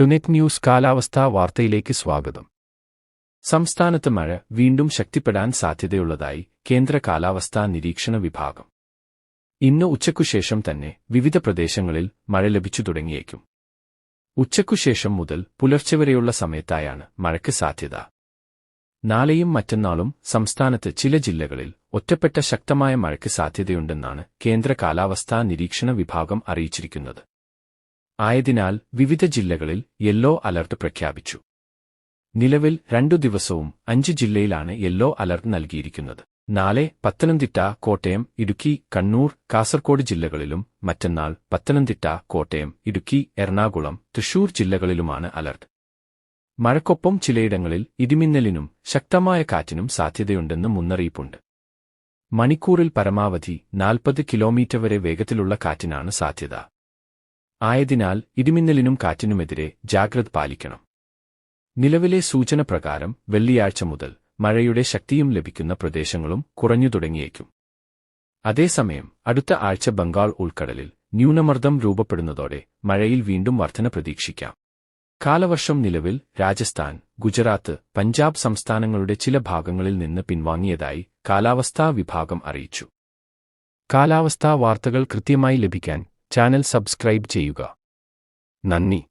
ടുനെറ്റ് news കാലാവസ്ഥാ വാർത്തയിലേക്ക് സ്വാഗതം. സംസ്ഥാനത്ത് മഴ വീണ്ടും ശക്തിപ്പെടാൻ സാധ്യതയുള്ളതായി കേന്ദ്ര കാലാവസ്ഥാ നിരീക്ഷണ വിഭാഗം. ഇന്ന് ഉച്ചയ്ക്കുശേഷം തന്നെ വിവിധ പ്രദേശങ്ങളിൽ മഴ ലഭിച്ചു തുടങ്ങിയേക്കും. ഉച്ചയ്ക്കുശേഷം മുതൽ പുലർച്ചെ വരെയുള്ള സമയത്തായാണ് മഴയ്ക്ക് സാധ്യത. നാളെയും മറ്റന്നാളും സംസ്ഥാനത്ത് ചില ജില്ലകളിൽ ഒറ്റപ്പെട്ട ശക്തമായ മഴയ്ക്ക് സാധ്യതയുണ്ടെന്നാണ് കേന്ദ്ര കാലാവസ്ഥാ നിരീക്ഷണ വിഭാഗം അറിയിച്ചിരിക്കുന്നത്. ആയതിനാൽ വിവിധ ജില്ലകളിൽ യെല്ലോ അലർട്ട് പ്രഖ്യാപിച്ചു. നിലവിൽ രണ്ടു ദിവസവും അഞ്ച് ജില്ലയിലാണ് യെല്ലോ അലർട്ട് നൽകിയിരിക്കുന്നത്. നാളെ പത്തനംതിട്ട കോട്ടയം ഇടുക്കി കണ്ണൂർ കാസർഗോഡ് ജില്ലകളിലും മറ്റന്നാൾ പത്തനംതിട്ട കോട്ടയം ഇടുക്കി എറണാകുളം തൃശൂർ ജില്ലകളിലുമാണ് അലർട്ട്. മഴക്കൊപ്പം ചിലയിടങ്ങളിൽ ഇടിമിന്നലിനും ശക്തമായ കാറ്റിനും സാധ്യതയുണ്ടെന്ന് മുന്നറിയിപ്പുണ്ട്. മണിക്കൂറിൽ പരമാവധി നാൽപ്പത് കിലോമീറ്റർ വരെ വേഗത്തിലുള്ള കാറ്റിനാണ് സാധ്യത. ആയതിനാൽ ഇടിമിന്നലിനും കാറ്റിനുമെതിരെ ജാഗ്രത പാലിക്കണം. നിലവിലെ സൂചന പ്രകാരം വെള്ളിയാഴ്ച മുതൽ മഴയുടെ ശക്തിയും ലഭിക്കുന്ന പ്രദേശങ്ങളും കുറഞ്ഞു തുടങ്ങിയേക്കും. അതേസമയം അടുത്ത ആഴ്ച ബംഗാൾ ഉൾക്കടലിൽ ന്യൂനമർദ്ദം രൂപപ്പെടുന്നതോടെ മഴയിൽ വീണ്ടും വർധന പ്രതീക്ഷിക്കാം. കാലവർഷം നിലവിൽ രാജസ്ഥാൻ ഗുജറാത്ത് പഞ്ചാബ് സംസ്ഥാനങ്ങളുടെ ചില ഭാഗങ്ങളിൽ നിന്ന് പിൻവാങ്ങിയതായി കാലാവസ്ഥാ വിഭാഗം അറിയിച്ചു. കാലാവസ്ഥാ വാർത്തകൾ കൃത്യമായി ലഭിക്കാൻ ചാനൽ സബ്സ്ക്രൈബ് ചെയ്യുക. നന്ദി.